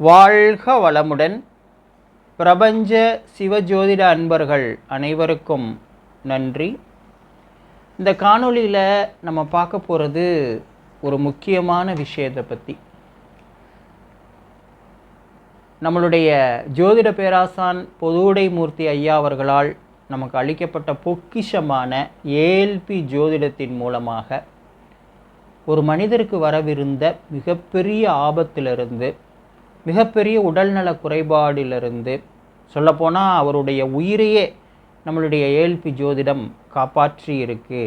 வாழ்க வளமுடன். பிரபஞ்ச சிவஜோதிட அன்பர்கள் அனைவருக்கும் நன்றி. இந்த காணொளியில் நம்ம பார்க்க போகிறது ஒரு முக்கியமான விஷயத்தை பற்றி நம்மளுடைய ஜோதிட பேராசான் பொதுவுடை மூர்த்தி ஐயா அவர்களால் நமக்கு அளிக்கப்பட்ட பொக்கிஷமான ஏல்பி ஜோதிடத்தின் மூலமாக ஒரு மனிதருக்கு வரவிருந்த மிகப்பெரிய ஆபத்திலிருந்து மிகப்பெரிய உடல்நல குறைபாடிலிருந்து சொல்லப்போனால் அவருடைய உயிரையே நம்மளுடைய ஏஎல்பி ஜோதிடம் காப்பாற்றி இருக்கு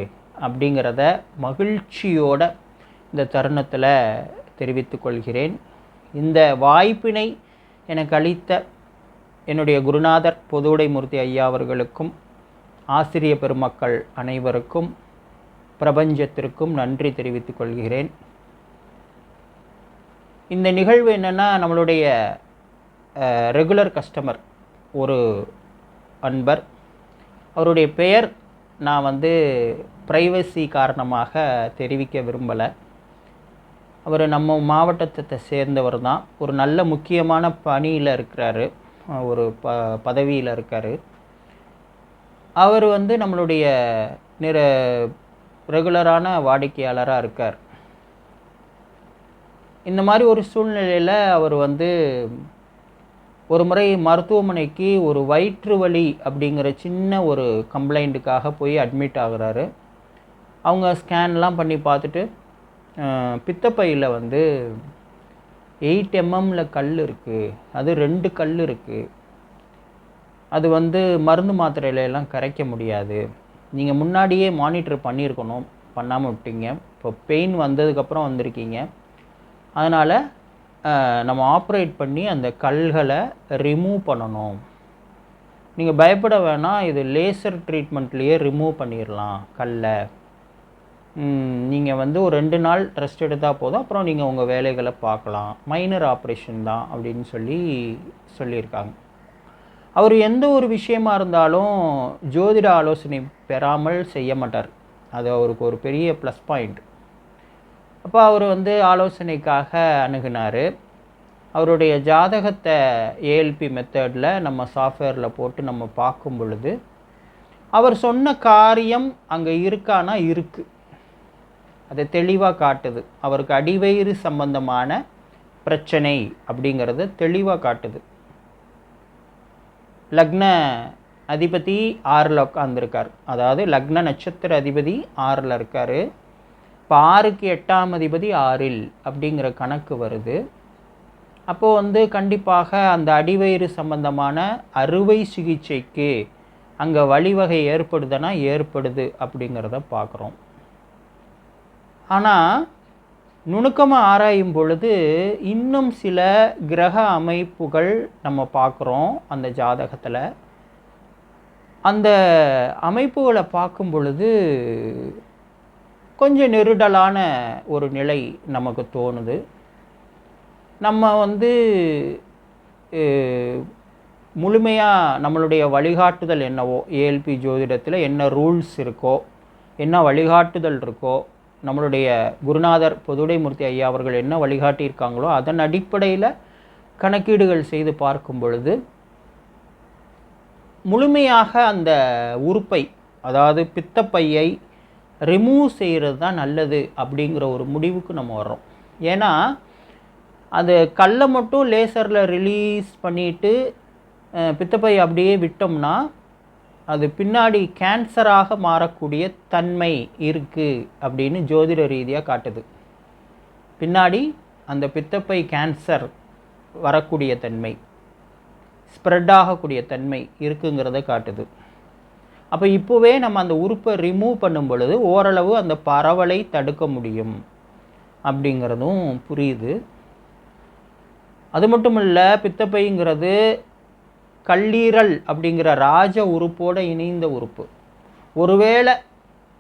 அப்படிங்கிறத மகிழ்ச்சியோட இந்த தருணத்தில் தெரிவித்து கொள்கிறேன். இந்த வாய்ப்பினை எனக்கு அளித்த என்னுடைய குருநாதர் பொதுவுடைமூர்த்தி ஐயா அவர்களுக்கும் ஆசிரிய பெருமக்கள் அனைவருக்கும் பிரபஞ்சத்திற்கும் நன்றி தெரிவித்துக் கொள்கிறேன். இந்த நிகழ்வு என்னென்னா நம்மளுடைய ரெகுலர் கஸ்டமர் ஒரு அன்பர். அவருடைய பெயர் நான் வந்து ப்ரைவசி காரணமாக தெரிவிக்க விரும்பலை. அவர் நம்ம மாவட்டத்தை சேர்ந்தவர் தான். ஒரு நல்ல முக்கியமான பணியில் இருக்கிறாரு. ஒரு ப பதவியில் இருக்கார். அவர் வந்து நம்மளுடைய நிற ரெகுலரான வாடிக்கையாளராக இருக்கார். இந்த மாதிரி ஒரு சூழ்நிலையில் அவர் வந்து ஒரு முறை மருத்துவமனைக்கு ஒரு வயிற்று வலி அப்படிங்கிற சின்ன ஒரு கம்ப்ளைண்ட்டுக்காக போய் அட்மிட் ஆகுறாரு. அவங்க ஸ்கேன்லாம் பண்ணி பார்த்துட்டு பித்தப்பையில் வந்து எயிட் எம்எம்மில் கல் இருக்குது அது ரெண்டு கல் இருக்குது அது வந்து மருந்து மாத்திரையிலலாம் கரைக்க முடியாது. நீங்கள் முன்னாடியே மானிட்டர் பண்ணியிருக்கணும். பண்ணாமல் விட்டீங்க. இப்போ பெயின் வந்ததுக்கப்புறம் வந்திருக்கீங்க. அதனால் நம்ம ஆப்ரேட் பண்ணி அந்த கல்களை ரிமூவ் பண்ணணும். நீங்கள் பயப்பட வேணாம் இது லேசர் ட்ரீட்மெண்ட்லேயே ரிமூவ் பண்ணிடலாம் கல்லை. நீங்கள் வந்து ஒரு ரெண்டு நாள் ரெஸ்ட் எடுத்தால் போதும் அப்புறம் நீங்கள் உங்கள் வேலைகளை பார்க்கலாம். மைனர் ஆப்ரேஷன் தான் அப்படின்னு சொல்லி சொல்லியிருக்காங்க. அவர் எந்த ஒரு விஷயமா இருந்தாலும் ஜோதிட ஆலோசனை பெறாமல் செய்ய மாட்டார். அது அவருக்கு ஒரு பெரிய ப்ளஸ் பாயிண்ட் அப்போ அவர் வந்து ஆலோசனைக்காக அணுகுனார். அவருடைய ஜாதகத்தை ஏஎல்பி மெத்தடில் நம்ம சாஃப்ட்வேரில் போட்டு நம்ம பார்க்கும் பொழுது அவர் சொன்ன காரியம் அங்கே இருக்கானா? இருக்குது அதை தெளிவாக காட்டுது. அவருக்கு அடிவயிறு சம்பந்தமான பிரச்சனை அப்படிங்கிறத தெளிவாக காட்டுது. லக்ன அதிபதி ஆறில் உட்காந்துருக்கார் அதாவது லக்ன நட்சத்திர அதிபதி ஆறில் இருக்கார். இப்போ ஆறுக்கு எட்டாம் அதிபதி ஆறில் அப்படிங்கிற கணக்கு வருது. அப்போது வந்து கண்டிப்பாக அந்த அடிவயிறு சம்பந்தமான அறுவை சிகிச்சைக்கு அங்கே வழிவகை ஏற்படுதுன்னா ஏற்படுது அப்படிங்கிறத பார்க்குறோம். ஆனால் நுணுக்கமாக ஆராயும் பொழுது இன்னும் சில கிரக அமைப்புகள் நம்ம பார்க்குறோம் அந்த ஜாதகத்தில். அந்த அமைப்புகளை பார்க்கும் பொழுது கொஞ்சம் நெருடலான ஒரு நிலை நமக்கு தோணுது. நம்ம வந்து முழுமையாக நம்மளுடைய வழிகாட்டுதல் என்னவோ ஏஎல்பி ஜோதிடத்தில் என்ன ரூல்ஸ் இருக்கோ என்ன வழிகாட்டுதல் இருக்கோ நம்மளுடைய குருநாதர் பொதுடைமூர்த்தி ஐயா அவர்கள் என்ன வழிகாட்டியிருக்காங்களோ அதன் அடிப்படையில் கணக்கீடுகள் செய்து பார்க்கும் பொழுது முழுமையாக அந்த உறுப்பை அதாவது பித்தப்பையை ரிமூவ் செய்கிறது தான் நல்லது அப்படிங்கிற ஒரு முடிவுக்கு நம்ம வர்றோம். ஏன்னா அது கல்லை மட்டும் லேசரில் ரிலீஸ் பண்ணிவிட்டு பித்தப்பை அப்படியே விட்டோம்னா அது பின்னாடி கேன்சராக மாறக்கூடிய தன்மை இருக்குது அப்படின்னு ஜோதிட ரீதியாக காட்டுது. பின்னாடி அந்த பித்தப்பை கேன்சர் வரக்கூடிய தன்மை ஸ்ப்ரெட் ஆகக்கூடிய தன்மை இருக்குங்கிறத காட்டுது. அப்போ இப்போவே நம்ம அந்த உறுப்பை ரிமூவ் பண்ணும் பொழுது ஓரளவு அந்த பரவலை தடுக்க முடியும். அப்படிங்கிறதும் புரியுது. அது மட்டும் இல்லை பித்தப்பைங்கிறது கல்லீரல் அப்படிங்கிற ராஜ உறுப்போடு இணைந்த உறுப்பு. ஒருவேளை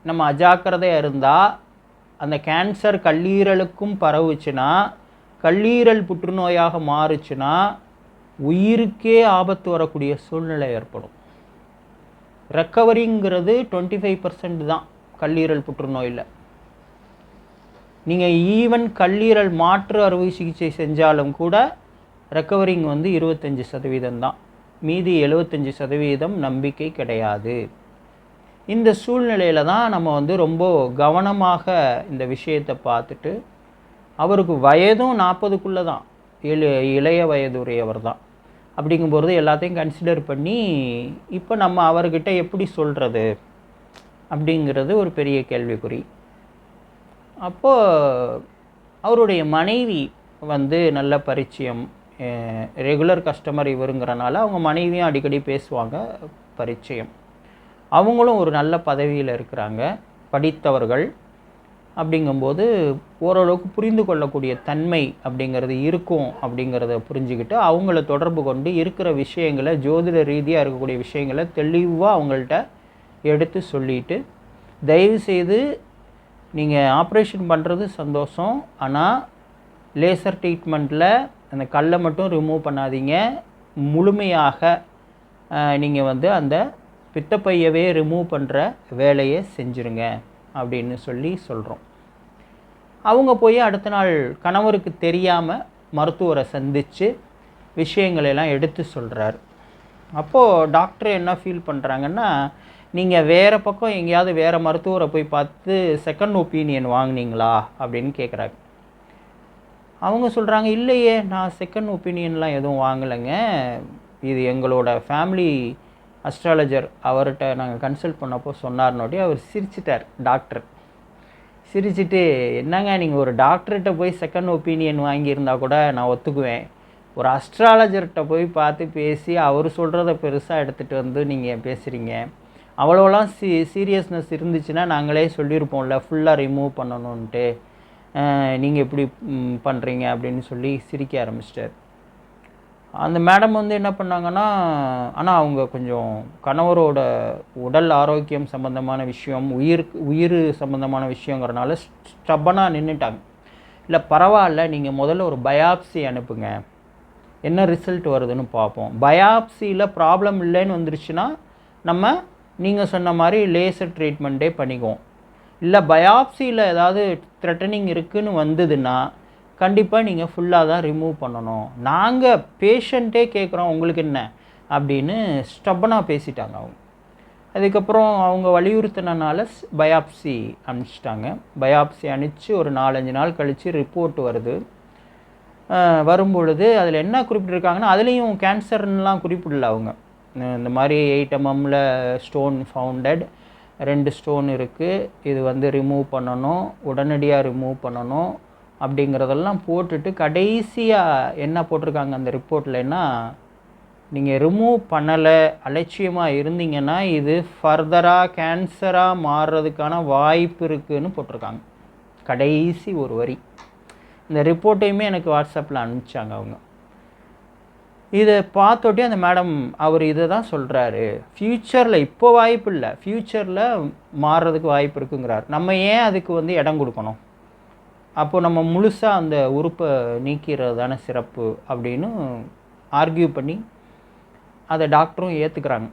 நம்ம அஜாக்கிரதையாக இருந்தால் அந்த கேன்சர் கல்லீரலுக்கும் பரவுச்சுன்னா கல்லீரல் புற்றுநோயாக மாறுச்சுன்னா உயிருக்கே ஆபத்து வரக்கூடிய சூழ்நிலை ஏற்படும். ரெக்கவரிங்கிறது டுவெண்ட்டி ஃபைவ் பர்சன்ட் தான் கல்லீரல் புற்றுநோயில். நீங்கள் ஈவன் கல்லீரல் மாற்று அறுவை சிகிச்சை செஞ்சாலும் கூட ரெக்கவரிங் வந்து இருபத்தஞ்சி சதவீதம் தான். மீதி எழுபத்தஞ்சி சதவீதம் நம்பிக்கை கிடையாது. இந்த சூழ்நிலையில் தான் நம்ம வந்து ரொம்ப கவனமாக இந்த விஷயத்தை பார்த்துட்டு அவருக்கு வயதும் நாற்பதுக்குள்ளே தான். இளைய வயதுடையவர் தான். அப்படிங்கும்போது எல்லாத்தையும் கன்சிடர் பண்ணி இப்போ நம்ம அவர்கிட்ட எப்படி சொல்கிறது அப்படிங்கிறது ஒரு பெரிய கேள்விக்குறி. அப்போது அவருடைய மனைவி வந்து நல்ல பரிச்சயம் ரெகுலர் கஸ்டமர் இவருங்கிறனால அவங்க மனைவியும் அடிக்கடி பேசுவாங்க பரிச்சயம். அவங்களும் ஒரு நல்ல பதவியில் இருக்கிறாங்க. படித்தவர்கள் அப்படிங்கும்போது ஓரளவுக்கு புரிந்து கொள்ளக்கூடிய தன்மை அப்படிங்கிறது இருக்கும் அப்படிங்கிறத புரிஞ்சுக்கிட்டு அவங்கள தொடர்பு கொண்டு இருக்கிற விஷயங்களை ஜோதிட ரீதியாக இருக்கக்கூடிய விஷயங்களை தெளிவாக அவங்கள்ட்ட எடுத்து சொல்லிட்டு தயவுசெய்து நீங்கள் ஆப்ரேஷன் பண்ணுறது சந்தோஷம். ஆனால் லேசர் ட்ரீட்மெண்ட்டில் அந்த கல்லை மட்டும் ரிமூவ் பண்ணாதீங்க. முழுமையாக நீங்கள் வந்து அந்த பித்தப்பையவே ரிமூவ் பண்ணுற வேலையை செஞ்சுருங்க அப்படின்னு சொல்லி சொல்கிறோம் அவங்க போய் அடுத்த நாள் கணவருக்கு தெரியாமல் மருத்துவரை சந்தித்து விஷயங்களெல்லாம் எடுத்து சொல்கிறார் அப்போது டாக்டர் என்ன ஃபீல் பண்ணுறாங்கன்னா நீங்கள் வேறு பக்கம் எங்கேயாவது வேறு மருத்துவரை போய் பார்த்து செகண்ட் ஒப்பீனியன் வாங்கினீங்களா அப்படின்னு கேட்குறாங்க அவங்க சொல்கிறாங்க இல்லையே நான் செகண்ட் ஒப்பீனியன்லாம் எதுவும் வாங்கலைங்க. இது எங்களோட ஃபேமிலி அஸ்ட்ராலஜர் அவர்கிட்ட நாங்கள் கன்சல்ட் பண்ணப்போ சொன்னார்னோடி அவர் சிரிச்சிட்டார் டாக்டர் சிரிச்சிட்டு என்னங்க நீங்கள் ஒரு டாக்டர்கிட்ட போய் செகண்ட் ஒப்பீனியன் வாங்கியிருந்தா கூட நான் ஒத்துக்குவேன். ஒரு அஸ்ட்ராலஜர்கிட்ட போய் பார்த்து பேசி அவர் சொல்கிறத பெருசாக எடுத்துகிட்டு வந்து நீங்கள் பேசுகிறீங்க அவ்வளோலாம் சி சீரியஸ்னஸ் இருந்துச்சுன்னா நாங்களே சொல்லியிருப்போம்ல ஃபுல்லாக ரிமூவ் பண்ணணுன்ட்டு நீங்கள் எப்படி பண்ணுறீங்க அப்படின்னு சொல்லி சிரிக்க ஆரம்பிச்சிட்டார். அந்த மேடம் வந்து என்ன பண்ணாங்கன்னா ஆனால் அவங்க கொஞ்சம் கணவரோட உடல் ஆரோக்கியம் சம்மந்தமான விஷயம் உயிர் உயிர் சம்மந்தமான விஷயங்கிறனால ஸ்டப்பனாக நின்றுட்டாங்க இல்லை பரவாயில்ல நீங்கள் முதல்ல ஒரு பயாப்சி அனுப்புங்க. என்ன ரிசல்ட் வருதுன்னு பார்ப்போம் பயாப்சியில் ப்ராப்ளம் இல்லைன்னு வந்துருச்சுன்னா நம்ம நீங்கள் சொன்ன மாதிரி லேசர் ட்ரீட்மெண்ட்டே பண்ணிக்குவோம். இல்லை பயாப்சியில் ஏதாவது த்ரெட்டனிங் இருக்குதுன்னு வந்ததுன்னா கண்டிப்பாக நீங்கள் ஃபுல்லாக தான் ரிமூவ் பண்ணணும். நாங்கள் பேஷண்ட்டே கேட்குறோம் உங்களுக்கு என்ன? அப்படின்னு ஸ்டப்பனாக பேசிட்டாங்க அவங்க. அதுக்கப்புறம் அவங்க வலியுறுத்தினால பயாப்சி அனுப்பிச்சிட்டாங்க. பயாப்சி அனுப்பிச்சு ஒரு நாலஞ்சு நாள் கழித்து ரிப்போர்ட் வருது. வரும்பொழுது அதில் என்ன குறிப்பிட்டிருக்காங்கன்னா அதுலேயும் கேன்சர்லாம் குறிப்பிடல அவங்க. இந்த மாதிரி எயிட் எம்எம்மில் ஸ்டோன் ஃபவுண்டட் ரெண்டு ஸ்டோன் இருக்குது இது வந்து ரிமூவ் பண்ணணும் உடனடியாக ரிமூவ் பண்ணணும். அப்படிங்கிறதெல்லாம் போட்டுட்டு கடைசியாக என்ன போட்டிருக்காங்க அந்த ரிப்போர்ட்லன்னா நீங்கள் ரிமூவ் பண்ணலை அலட்சியமாக இருந்தீங்கன்னா இது ஃபர்தராக கேன்சராக மாறுறதுக்கான வாய்ப்பு இருக்குதுன்னு போட்டிருக்காங்க. கடைசி ஒரு வரி. இந்த ரிப்போர்ட்டையுமே எனக்கு வாட்ஸ்அப்பில் அனுப்பிச்சாங்க அவங்க. இதை பார்த்தோட்டே அந்த மேடம் அவர் இதை தான் சொல்கிறாரு ஃப்யூச்சரில் இப்போ வாய்ப்பு இல்லை. ஃப்யூச்சரில் மாறுறதுக்கு வாய்ப்பு இருக்குங்கிறார். நம்ம ஏன் அதுக்கு வந்து இடம் கொடுக்கணும்? அப்போது நம்ம முழுசாக அந்த உறுப்பை நீக்கிறது தானே சிறப்பு அப்படின்னு ஆர்கியூ பண்ணி அதை டாக்டரும் ஏற்றுக்கிறாங்க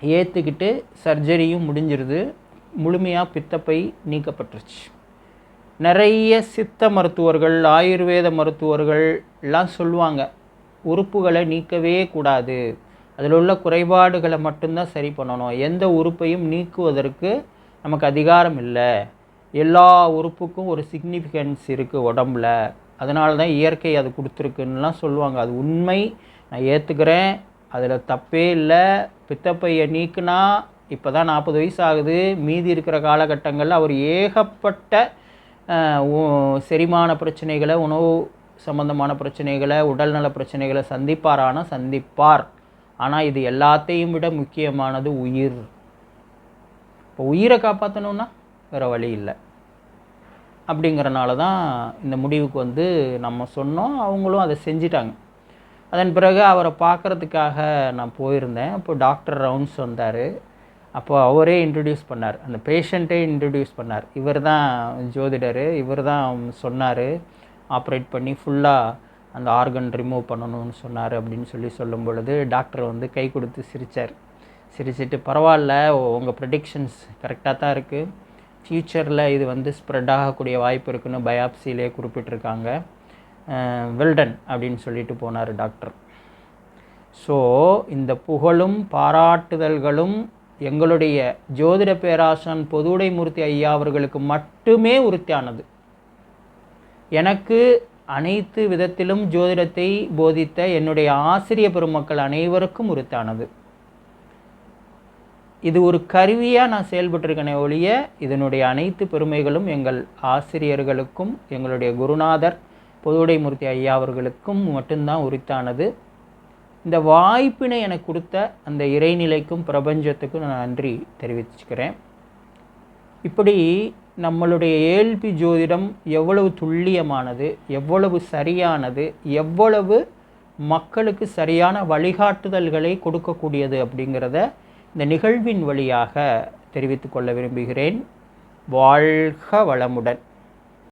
ஏற்றுக்கிட்டு சர்ஜரியும் முடிஞ்சிருது. முழுமையாக பித்தப்பை நீக்கப்பட்டுருச்சு. நிறைய சித்த மருத்துவர்கள் ஆயுர்வேத மருத்துவர்கள்லாம் சொல்லுவாங்க உறுப்புகளை நீக்கவே கூடாது. அதில் உள்ள குறைபாடுகளை மட்டும்தான் சரி பண்ணணும். எந்த உறுப்பையும் நீக்குவதற்கு நமக்கு அதிகாரம் இல்லை. எல்லா உறுப்புக்கும் ஒரு சிக்னிஃபிகன்ஸ் இருக்குது உடம்புல. அதனால தான் இயற்கை அது கொடுத்துருக்குன்னுலாம் சொல்லுவாங்க. அது உண்மை. நான் ஏற்றுக்கிறேன் அதில் தப்பே இல்லை. பித்தப்பையை நீக்குனா இப்போ தான் நாற்பது வயசு ஆகுது. மீதி இருக்கிற காலகட்டங்களில் அவர் ஏகப்பட்ட செரிமான பிரச்சனைகளை உணவு சம்பந்தமான பிரச்சனைகளை உடல்நல பிரச்சனைகளை சந்திப்பாரான சந்திப்பார். ஆனால் இது எல்லாத்தையும் விட முக்கியமானது உயிர். இப்போ உயிரை காப்பாற்றணுன்னா வேறு வழி இல்லை. அப்படிங்கிறனால தான் இந்த முடிவுக்கு வந்து நம்ம சொன்னோம் அவங்களும் அதை செஞ்சிட்டாங்க. அதன் பிறகு அவரை பார்க்குறதுக்காக நான் போயிருந்தேன். அப்போ டாக்டர் ரவுண்ட்ஸ் வந்தார். அப்போ அவரே இன்ட்ரடியூஸ் பண்ணார். அந்த பேஷண்ட்டே இன்ட்ரடியூஸ் பண்ணார். இவர் தான் ஜோதிடர் இவர் தான் சொன்னார். ஆப்ரேட் பண்ணி ஃபுல்லாக அந்த ஆர்கன் ரிமூவ் பண்ணணும்னு சொன்னார் அப்படின்னு சொல்லி சொல்லும் பொழுது டாக்டர் வந்து கை கொடுத்து சிரித்தார் சிரிச்சிட்டு பரவாயில்ல உங்கள் ப்ரெடிக்ஷன்ஸ் கரெக்டாக தான் இருக்குது ஃப்யூச்சரில் இது வந்து ஸ்ப்ரெட் ஆகக்கூடிய வாய்ப்பு இருக்குன்னு பயாப்சிலே குறிப்பிட்டிருக்காங்க. வெல்டன் அப்படின்னு சொல்லிட்டு போனார் டாக்டர் ஸோ இந்த புகழும் பாராட்டுதல்களும் எங்களுடைய ஜோதிட பேராசன் பொதுவுடைமூர்த்தி ஐயா அவர்களுக்கு மட்டுமே உறுத்தியானது எனக்கு அனைத்து விதத்திலும் ஜோதிடத்தை போதித்த என்னுடைய ஆசிரிய பெருமக்கள் அனைவருக்கும் உறுத்தானது இது ஒரு கருவியாக நான் செயல்பட்டிருக்கேனே ஒழிய இதனுடைய அனைத்து பெருமைகளும் எங்கள் ஆசிரியர்களுக்கும் எங்களுடைய குருநாதர் பொதுவுடைமூர்த்தி ஐயா அவர்களுக்கும் மட்டும்தான் உரித்தானது. இந்த வாய்ப்பினை எனக்கு கொடுத்த அந்த இறைநிலைக்கும் பிரபஞ்சத்துக்கும் நான் நன்றி தெரிவிச்சுக்கிறேன். இப்படி நம்மளுடைய ஏல்பி ஜோதிடம் எவ்வளவு துல்லியமானது எவ்வளவு சரியானது எவ்வளவு மக்களுக்கு சரியான வழிகாட்டுதல்களை கொடுக்கக்கூடியது அப்படிங்கிறத இந்த நிகழ்வின் வழியாக தெரிவித்து கொள்ள விரும்புகிறேன். வாழ்க வளமுடன்.